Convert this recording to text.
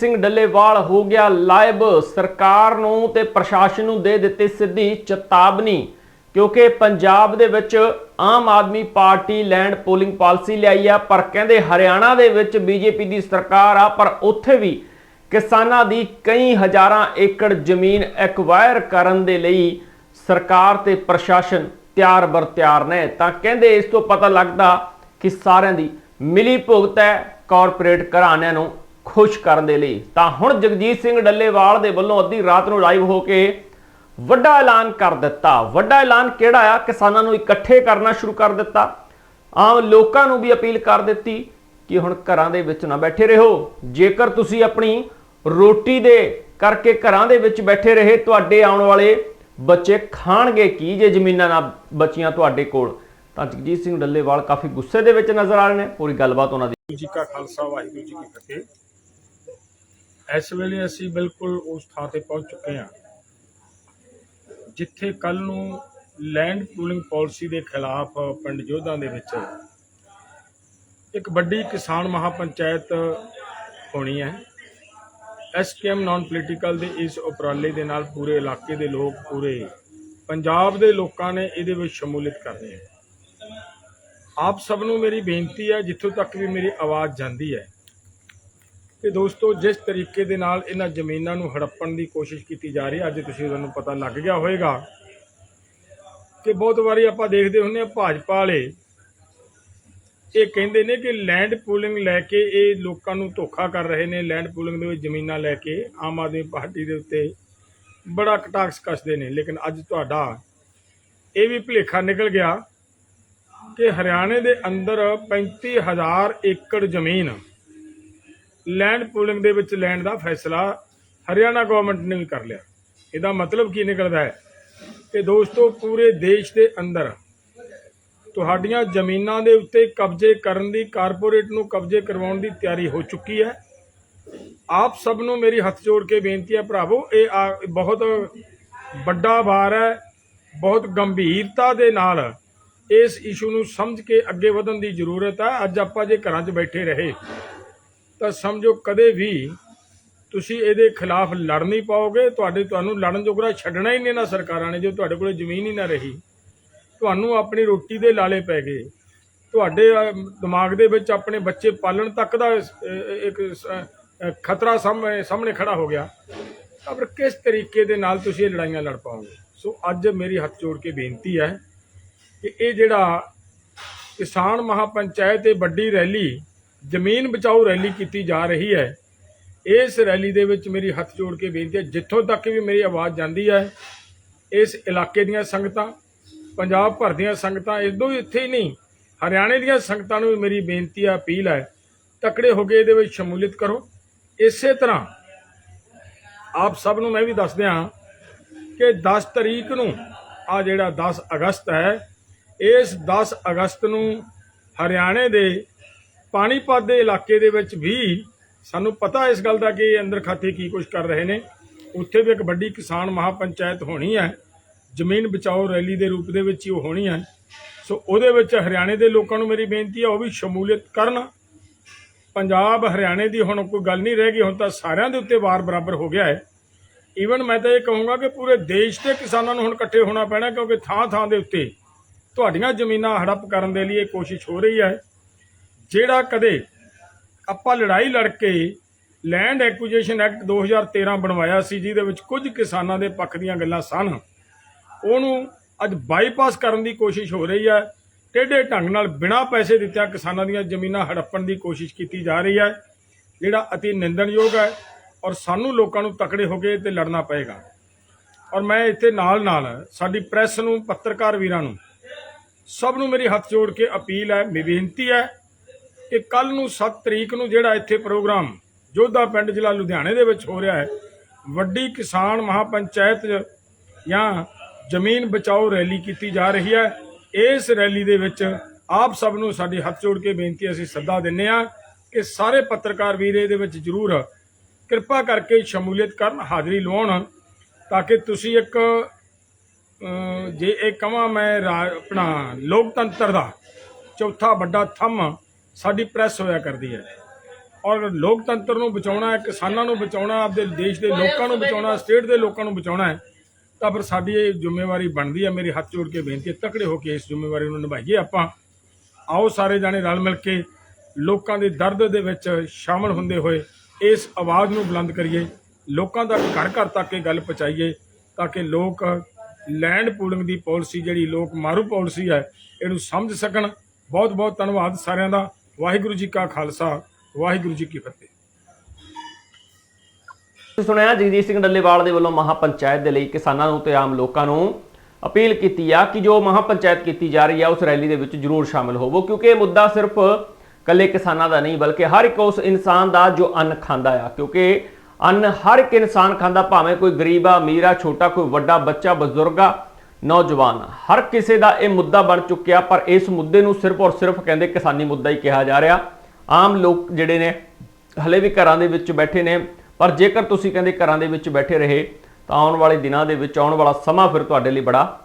ਸਿੰਘ ਡੱਲੇਵਾਲ ਹੋ ਗਿਆ ਲਾਇਬ। ਸਰਕਾਰ ਨੂੰ ਤੇ ਪ੍ਰਸ਼ਾਸਨ ਨੂੰ ਦੇ ਦਿੱਤੀ ਸਿੱਧੀ ਚੇਤਾਵਨੀ, ਕਿਉਂਕਿ ਪੰਜਾਬ ਦੇ ਵਿੱਚ Aam Aadmi party land pooling policy ਲਿਆਈ ਆ, ਪਰ ਕਹਿੰਦੇ ਹਰਿਆਣਾ ਦੇ ਵਿੱਚ ਬੀਜੇਪੀ ਦੀ ਸਰਕਾਰ ਆ, ਪਰ ਉੱਥੇ ਵੀ ਕਿਸਾਨਾਂ ਦੀ ਕਈ ਹਜ਼ਾਰਾਂ ਏਕੜ ਜ਼ਮੀਨ ਐਕਵਾਇਰ ਕਰਨ ਦੇ ਲਈ ਸਰਕਾਰ ਤੇ ਪ੍ਰਸ਼ਾਸਨ ਤਿਆਰ ਬਰ ਤਿਆਰ ਨੇ। ਤਾਂ ਕਹਿੰਦੇ ਇਸ ਤੋਂ ਪਤਾ ਲੱਗਦਾ ਕਿ ਸਾਰਿਆਂ ਦੀ ਮਿਲੀ ਭੁਗਤ ਹੈ, ਕਾਰਪੋਰੇਟ ਘਰਾਣਿਆਂ ਨੂੰ ਖੁਸ਼ ਕਰਨ ਦੇ ਲਈ। ਤਾਂ ਹੁਣ ਜਗਜੀਤ ਸਿੰਘ ਡੱਲੇਵਾਲ ਦੇ ਵੱਲੋਂ ਅੱਧੀ ਰਾਤ ਨੂੰ ਲਾਈਵ ਹੋ ਕੇ ਵੱਡਾ ਐਲਾਨ ਕਰ ਦਿੱਤਾ। ਵੱਡਾ ਐਲਾਨ ਕਿਹੜਾ ਆ? ਕਿਸਾਨਾਂ ਨੂੰ ਇਕੱਠੇ ਕਰਨਾ ਸ਼ੁਰੂ ਕਰ ਦਿੱਤਾ। ਆਮ ਲੋਕਾਂ ਨੂੰ ਵੀ ਅਪੀਲ ਕਰ ਦਿੱਤੀ ਕਿ ਹੁਣ ਘਰਾਂ ਦੇ ਵਿੱਚ ਨਾ ਬੈਠੇ ਰਹੋ। ਜੇਕਰ ਤੁਸੀਂ ਆਪਣੀ ਰੋਟੀ ਦੇ ਕਰਕੇ ਘਰਾਂ ਦੇ ਵਿੱਚ ਬੈਠੇ ਰਹੇ, ਤੁਹਾਡੇ ਆਉਣ ਵਾਲੇ ਬੱਚੇ ਖਾਣਗੇ ਕੀ ਜੇ ਜ਼ਮੀਨਾਂ ਨਾ ਬਚੀਆਂ ਤੁਹਾਡੇ ਕੋਲ? ਤਾਂ ਜਗਜੀਤ ਸਿੰਘ ਡੱਲੇਵਾਲ ਕਾਫੀ ਗੁੱਸੇ ਦੇ ਵਿੱਚ ਨਜ਼ਰ ਆ ਰਹੇ ਨੇ। ਪੂਰੀ ਗੱਲਬਾਤ ਉਹਨਾਂ ਦੀ। ਜੀ ਕਾ ਖਾਲਸਾ, ਵਾਹਿਗੁਰੂ ਜੀ ਕੀ ਫਤਿਹ। ਇਸ ਵੇਲੇ ਅਸੀਂ ਬਿਲਕੁਲ ਉਸ ਥਾਂ ਤੇ ਪਹੁੰਚ ਚੁੱਕੇ ਹਾਂ, ਜਿੱਥੇ ਕੱਲ ਨੂੰ ਲੈਂਡ ਪੂਲਿੰਗ ਪਾਲਿਸੀ ਦੇ ਖਿਲਾਫ ਪਿੰਡ ਜੋਧਾਂ ਦੇ ਵਿੱਚ ਇੱਕ ਵੱਡੀ ਕਿਸਾਨ ਮਹਾਪੰਚਾਇਤ ਹੋਣੀ ਹੈ। ਐਸਕੇਐਮ ਨਾਨ ਪੋਲੀਟੀਕਲ ਦੇ ਇਸ ਉਪਰਾਲੇ ਦੇ ਨਾਲ ਪੂਰੇ ਇਲਾਕੇ ਦੇ ਲੋਕ, ਪੂਰੇ ਪੰਜਾਬ ਦੇ ਲੋਕਾਂ ਨੇ ਇਹਦੇ ਵਿੱਚ ਸ਼ਮੂਲੀਅਤ ਕਰਨੀ ਹੈ। ਆਪ ਸਭ ਨੂੰ ਮੇਰੀ ਬੇਨਤੀ ਹੈ, ਜਿੱਥੋਂ ਤੱਕ ਵੀ ਮੇਰੀ ਆਵਾਜ਼ ਜਾਂਦੀ ਹੈ ਕਿ ਦੋਸਤੋ, ਜਿਸ ਤਰੀਕੇ ਦੇ ਨਾਲ ਇਹਨਾਂ ਜ਼ਮੀਨਾਂ ਨੂੰ ਹੜੱਪਣ ਦੀ ਕੋਸ਼ਿਸ਼ ਕੀਤੀ ਜਾ ਰਹੀ ਹੈ, ਅੱਜ ਤੁਸੀਂ ਤੁਹਾਨੂੰ ਪਤਾ ਲੱਗ ਗਿਆ ਹੋਵੇਗਾ ਕਿ ਬਹੁਤ ਵਾਰੀ ਆਪਾਂ ਦੇਖਦੇ ਹੁੰਦੇ ਆ ਭਾਜਪਾ ਵਾਲੇ ਇਹ ਕਹਿੰਦੇ ਨੇ ਕਿ ਲੈਂਡ ਪੂਲਿੰਗ ਲੈ ਕੇ ਇਹ ਲੋਕਾਂ ਨੂੰ ਧੋਖਾ ਕਰ ਰਹੇ ਨੇ ਲੈਂਡ ਪੂਲਿੰਗ ਦੇ ਵਿੱਚ ਜ਼ਮੀਨਾਂ ਲੈ ਕੇ ਆਮ ਆਦਮੀ ਪਾਰਟੀ ਦੇ ਉੱਤੇ ਬੜਾ ਕਟਾਕਸ ਕੱਸਦੇ ਨੇ। ਲੇਕਿਨ ਅੱਜ ਤੁਹਾਡਾ ਇਹ ਵੀ ਭੁਲੇਖਾ ਨਿਕਲ ਗਿਆ ਕਿ ਹਰਿਆਣੇ ਦੇ ਅੰਦਰ 35000 ਏਕੜ ਜ਼ਮੀਨ ਲੈਂਡ ਪੂਲਿੰਗ ਦੇ ਵਿੱਚ ਲੈਣ ਦਾ ਫੈਸਲਾ ਹਰਿਆਣਾ ਗਵਰਨਮੈਂਟ ਨੇ ਵੀ ਕਰ ਲਿਆ। ਇਹਦਾ ਮਤਲਬ ਕੀ ਨਿਕਲਦਾ ਹੈ? ਕਿ ਦੋਸਤੋ, ਪੂਰੇ ਦੇਸ਼ ਦੇ ਅੰਦਰ ਤੁਹਾਡੀਆਂ ਜ਼ਮੀਨਾਂ ਦੇ ਉੱਤੇ ਕਬਜ਼ੇ ਕਰਨ ਦੀ ਕਾਰਪੋਰੇਟ ਨੂੰ ਕਬਜ਼ੇ ਕਰਵਾਉਣ ਦੀ ਤਿਆਰੀ ਹੋ ਚੁੱਕੀ ਹੈ। ਆਪ ਸਭ ਨੂੰ ਮੇਰੀ ਹੱਥ ਜੋੜ ਕੇ ਬੇਨਤੀ ਹੈ ਭਰਾਵੋ, ਇਹ ਆ- ਬਹੁਤ ਵੱਡਾ ਵਾਰ ਹੈ, ਬਹੁਤ ਗੰਭੀਰਤਾ ਦੇ ਨਾਲ ਇਸ ਇਸ਼ੂ ਨੂੰ ਸਮਝ ਕੇ ਅੱਗੇ ਵਧਣ ਦੀ ਜ਼ਰੂਰਤ ਹੈ। ਅੱਜ ਆਪਾਂ ਜੇ ਘਰਾਂ 'ਚ ਬੈਠੇ ਰਹੇ ਤਾਂ ਸਮਝੋ ਕਦੇ ਵੀ ਤੁਸੀਂ ਇਹਦੇ ਖਿਲਾਫ ਲੜ ਨਹੀਂ ਪਾਓਗੇ, ਤੁਹਾਡੇ, ਤੁਹਾਨੂੰ ਲੜਨ ਜੋਗਰਾ ਛੱਡਣਾ ਹੀ ਨਹੀਂ ਨਾ ਸਰਕਾਰਾਂ ਨੇ, ਜੋ ਤੁਹਾਡੇ ਕੋਲੇ ਜ਼ਮੀਨ ਹੀ ਨਾ ਰਹੀ। ਤੁਹਾਨੂੰ ਆਪਣੀ ਰੋਟੀ ਦੇ ਲਾਲੇ ਪੈ ਗਏ। ਤੁਹਾਡੇ ਦਿਮਾਗ ਦੇ ਵਿੱਚ ਆਪਣੇ ਬੱਚੇ ਪਾਲਣ ਤੱਕ ਦਾ ਇੱਕ ਖਤਰਾ ਸਾਹਮਣੇ ਸਾਹਮਣੇ ਖੜਾ ਹੋ ਗਿਆ। ਤਾਂ ਕਿਸ ਤਰੀਕੇ ਦੇ ਨਾਲ ਤੁਸੀਂ ਇਹ ਲੜਾਈਆਂ ਲੜ ਪਾਓਗੇ? ਸੋ ਅੱਜ ਮੇਰੀ ਹੱਥ ਜੋੜ ਕੇ ਬੇਨਤੀ ਹੈ ਕਿ ਇਹ ਜਿਹੜਾ ਕਿਸਾਨ ਮਹਾਪੰਚਾਇਤ, ਇਹ ਵੱਡੀ ਰੈਲੀ ਜ਼ਮੀਨ ਬਚਾਓ ਰੈਲੀ ਕੀਤੀ ਜਾ ਰਹੀ ਹੈ। ਇਸ ਰੈਲੀ ਦੇ ਵਿੱਚ ਮੇਰੀ ਹੱਥ ਜੋੜ ਕੇ ਬੇਨਤੀ ਹੈ, ਜਿੱਥੋਂ ਤੱਕ ਵੀ ਮੇਰੀ ਆਵਾਜ਼ ਜਾਂਦੀ ਹੈ, ਇਸ ਇਲਾਕੇ ਦੀਆਂ ਸੰਗਤਾਂ, ਪੰਜਾਬ ਭਰ ਦੀਆਂ ਸੰਗਤਾਂ, ਇਦੋਂ ਹੀ ਇੱਥੇ ਹੀ ਨਹੀਂ, ਹਰਿਆਣੇ ਦੀਆਂ ਸੰਗਤਾਂ ਨੂੰ ਵੀ ਮੇਰੀ ਬੇਨਤੀ ਹੈ, ਅਪੀਲ ਹੈ, ਤਕੜੇ ਹੋ ਕੇ ਇਹਦੇ ਵਿੱਚ ਸ਼ਮੂਲੀਅਤ ਕਰੋ। ਇਸੇ ਤਰ੍ਹਾਂ ਆਪ ਸਭ ਨੂੰ ਮੈਂ ਵੀ ਦੱਸ ਦਿਆਂ ਕਿ 10 ਤਰੀਕ ਨੂੰ ਆ ਜਿਹੜਾ 10 ਅਗਸਤ ਹੈ, ਇਸ 10 ਅਗਸਤ ਨੂੰ ਹਰਿਆਣੇ ਦੇ ਪਾਣੀਪਤ ਦੇ ਇਲਾਕੇ ਦੇ ਵਿੱਚ ਵੀ ਸਾਨੂੰ ਪਤਾ ਇਸ ਗੱਲ ਦਾ ਕਿ ਇਹ ਅੰਦਰ ਖਾਤੇ ਕੀ ਕੁਝ ਕਰ ਰਹੇ ਨੇ। ਉੱਥੇ ਵੀ ਇੱਕ ਵੱਡੀ ਕਿਸਾਨ ਮਹਾਪੰਚਾਇਤ ਹੋਣੀ ਹੈ। ਜ਼ਮੀਨ ਬਚਾਓ ਰੈਲੀ ਦੇ ਰੂਪ ਦੇ ਵਿੱਚ ਹੀ ਉਹ ਹੋਣੀ ਹੈ। ਸੋ ਉਹਦੇ ਵਿੱਚ ਹਰਿਆਣੇ ਦੇ ਲੋਕਾਂ ਨੂੰ ਮੇਰੀ ਬੇਨਤੀ ਹੈ, ਉਹ ਵੀ ਸ਼ਮੂਲੀਅਤ ਕਰਨ। ਪੰਜਾਬ ਹਰਿਆਣੇ ਦੀ ਹੁਣ ਕੋਈ ਗੱਲ ਨਹੀਂ ਰਹਿ ਗਈ, ਹੁਣ ਤਾਂ ਸਾਰਿਆਂ ਦੇ ਉੱਤੇ ਵਾਰ ਬਰਾਬਰ ਹੋ ਗਿਆ ਹੈ। ਈਵਨ ਮੈਂ ਤਾਂ ਇਹ ਕਹੂੰਗਾ ਕਿ ਪੂਰੇ ਦੇਸ਼ ਦੇ ਕਿਸਾਨਾਂ ਨੂੰ ਹੁਣ ਇਕੱਠੇ ਹੋਣਾ ਪੈਣਾ, ਕਿਉਂਕਿ ਥਾਂ ਥਾਂ ਦੇ ਉੱਤੇ ਤੁਹਾਡੀਆਂ ਜ਼ਮੀਨਾਂ ਹੜੱਪ ਕਰਨ ਦੇ ਲਈ ਇਹ ਕੋਸ਼ਿਸ਼ ਹੋ ਰਹੀ ਹੈ। ਜਿਹੜਾ ਕਦੇ ਆਪਾਂ ਲੜਾਈ ਲੜ ਕੇ ਲੈਂਡ ਐਕੁਜੀਸ਼ਨ ਐਕਟ 2013 ਬਣਵਾਇਆ ਸੀ, ਜਿਹਦੇ ਵਿੱਚ ਕੁਝ ਕਿਸਾਨਾਂ ਦੇ ਪੱਖ ਦੀਆਂ ਗੱਲਾਂ ਸਨ। ਉਹਨੂੰ ਅੱਜ ਬਾਈਪਾਸ ਕਰਨ ਦੀ ਕੋਸ਼ਿਸ਼ ਹੋ ਰਹੀ ਹੈ। ਟੇਢੇ ਢੰਗ ਨਾਲ ਬਿਨਾਂ ਪੈਸੇ ਦਿੱਤਿਆਂ ਕਿਸਾਨਾਂ ਦੀਆਂ ਜ਼ਮੀਨਾਂ ਹੜੱਪਣ ਦੀ ਕੋਸ਼ਿਸ਼ ਕੀਤੀ ਜਾ ਰਹੀ ਹੈ, ਜਿਹੜਾ ਅਤੀ ਨਿੰਦਣਯੋਗ ਹੈ ਔਰ ਸਾਨੂੰ ਲੋਕਾਂ ਨੂੰ ਤਕੜੇ ਹੋ ਕੇ ਤੇ ਲੜਨਾ ਪਏਗਾ। ਔਰ ਮੈਂ ਇੱਥੇ ਨਾਲ ਨਾਲ ਸਾਡੀ ਪ੍ਰੈਸ ਨੂੰ, ਪੱਤਰਕਾਰ ਵੀਰਾਂ ਨੂੰ ਸਭ ਨੂੰ ਮੇਰੀ ਹੱਥ ਜੋੜ ਕੇ ਅਪੀਲ ਹੈ, ਮੇਰੀ ਬੇਨਤੀ ਹੈ ਕਿ ਕੱਲ ਨੂੰ 7 ਤਰੀਕ ਨੂੰ ਜਿਹੜਾ ਇੱਥੇ ਪ੍ਰੋਗਰਾਮ ਜੋਧਾ ਪਿੰਡ ਜ਼ਿਲ੍ਹਾ ਲੁਧਿਆਣੇ ਦੇ ਵਿੱਚ ਹੋ ਰਿਹਾ ਹੈ, ਵੱਡੀ ਕਿਸਾਨ ਮਹਾਪੰਚਾਇਤ ਜਾਂ ਜ਼ਮੀਨ ਬਚਾਓ ਰੈਲੀ ਕੀਤੀ ਜਾ ਰਹੀ ਹੈ। ਇਸ ਰੈਲੀ ਦੇ ਵਿੱਚ ਆਪ ਸਭ ਨੂੰ ਸਾਡੀ ਹੱਥ ਜੋੜ ਕੇ ਬੇਨਤੀ ਅਸੀਂ ਸੱਦਾ ਦਿੰਨੇ ਆ ਕਿ ਸਾਰੇ ਪੱਤਰਕਾਰ ਵੀਰ ਇਹਦੇ ਵਿੱਚ ਜ਼ਰੂਰ ਕਿਰਪਾ ਕਰਕੇ ਸ਼ਮੂਲੀਅਤ ਕਰਨ, ਹਾਜ਼ਰੀ ਲਵਾਉਣ, ਤਾਂ ਕਿ ਤੁਸੀਂ ਇੱਕ ਜੇ ਇਹ ਕਹਾਂ ਮੈਂ ਰਾ- ਆਪਣਾ ਲੋਕਤੰਤਰ ਦਾ ਚੌਥਾ ਵੱਡਾ ਥੰਮ ਸਾਡੀ ਪ੍ਰੈਸ ਹੋਇਆ ਕਰਦੀ ਹੈ। ਔਰ ਲੋਕਤੰਤਰ ਨੂੰ ਬਚਾਉਣਾ ਹੈ, ਕਿਸਾਨਾਂ ਨੂੰ ਬਚਾਉਣਾ ਆਪਦੇ ਦੇਸ਼ ਦੇ ਲੋਕਾਂ ਨੂੰ ਬਚਾਉਣਾ ਸਟੇਟ ਦੇ ਲੋਕਾਂ ਨੂੰ ਬਚਾਉਣਾ ਹੈ, ਤਾਂ ਫਿਰ ਸਾਡੀ ਇਹ ਜ਼ਿੰਮੇਵਾਰੀ ਬਣਦੀ ਹੈ। ਮੇਰੀ ਹੱਥ ਜੋੜ ਕੇ ਬੇਨਤੀ ਹੈ, ਤਕੜੇ ਹੋ ਕੇ ਇਸ ਜ਼ਿੰਮੇਵਾਰੀ ਨੂੰ ਨਿਭਾਈਏ ਆਪਾਂ। ਆਓ ਸਾਰੇ ਜਾਣੇ ਰਲ ਮਿਲ ਕੇ ਲੋਕਾਂ ਦੇ ਦਰਦ ਦੇ ਵਿੱਚ ਸ਼ਾਮਲ ਹੁੰਦੇ ਹੋਏ ਇਸ ਆਵਾਜ਼ ਨੂੰ ਬੁਲੰਦ ਕਰੀਏ, ਲੋਕਾਂ ਤੱਕ ਘਰ ਘਰ ਤੱਕ ਇਹ ਗੱਲ ਪਹੁੰਚਾਈਏ, ਤਾਂ ਕਿ ਲੋਕ ਲੈਂਡ ਪੂਲਿੰਗ ਦੀ ਪਾਲਿਸੀ ਜਿਹੜੀ ਲੋਕ ਮਾਰੂ ਪਾਲਿਸੀ ਹੈ, ਇਹਨੂੰ ਸਮਝ ਸਕਣ। ਬਹੁਤ ਬਹੁਤ ਧੰਨਵਾਦ ਸਾਰਿਆਂ ਦਾ। ਵਾਹਿਗੁਰੂ ਜੀ ਕਾ ਖਾਲਸਾ, ਵਾਹਿਗੁਰੂ ਜੀ ਕੀ ਫਤਿਹ। ਸੁਣਿਆ ਜਗਜੀਤ ਸਿੰਘ ਡੱਲੇਵਾਲ ਦੇ ਵੱਲੋਂ ਮਹਾਪੰਚਾਇਤ ਦੇ ਲਈ ਕਿਸਾਨਾਂ ਨੂੰ ਤੇ ਆਮ ਲੋਕਾਂ ਨੂੰ ਅਪੀਲ ਕੀਤੀ ਆ ਕਿ ਜੋ ਮਹਾਪੰਚਾਇਤ ਕੀਤੀ ਜਾ ਰਹੀ ਆ, ਉਸ ਰੈਲੀ ਦੇ ਵਿੱਚ ਜ਼ਰੂਰ ਸ਼ਾਮਿਲ ਹੋਵੋ, ਕਿਉਂਕਿ ਇਹ ਮੁੱਦਾ ਸਿਰਫ ਕੱਲੇ ਕਿਸਾਨਾਂ ਦਾ ਨਹੀਂ, ਬਲਕਿ ਹਰ ਇੱਕ ਉਸ ਇਨਸਾਨ ਦਾ ਜੋ ਅੰਨ ਖਾਂਦਾ ਆ, ਕਿਉਂਕਿ ਅੰਨ ਹਰ ਇੱਕ ਇਨਸਾਨ ਖਾਂਦਾ, ਭਾਵੇਂ ਕੋਈ ਗਰੀਬ ਆ, ਅਮੀਰ ਆ, ਛੋਟਾ, ਕੋਈ ਵੱਡਾ ਬੱਚਾ, ਬਜ਼ੁਰਗ ਆ ਨੌਜਵਾਨ। ਹਰ ਕਿਸੇ ਦਾ ਇਹ ਮੁੱਦਾ ਬਣ ਚੁੱਕਿਆ, ਪਰ ਇਸ ਮੁੱਦੇ ਨੂੰ ਸਿਰਫ ਔਰ ਸਿਰਫ ਕਹਿੰਦੇ ਕਿਸਾਨੀ ਮੁੱਦਾ ਹੀ ਕਿਹਾ ਜਾ ਰਿਹਾ। ਆਮ ਲੋਕ ਜਿਹੜੇ ਨੇ, ਹਲੇ ਵੀ ਘਰਾਂ ਦੇ ਵਿੱਚ ਬੈਠੇ ਨੇ, ਪਰ ਜੇਕਰ ਤੁਸੀਂ ਕਹਿੰਦੇ ਘਰਾਂ ਦੇ ਵਿੱਚ ਬੈਠੇ ਰਹੇ, ਤਾਂ ਆਉਣ ਵਾਲੇ ਦਿਨਾਂ ਦੇ ਵਿੱਚ ਆਉਣ ਵਾਲਾ ਸਮਾਂ ਫਿਰ ਤੁਹਾਡੇ ਲਈ ਬੜਾ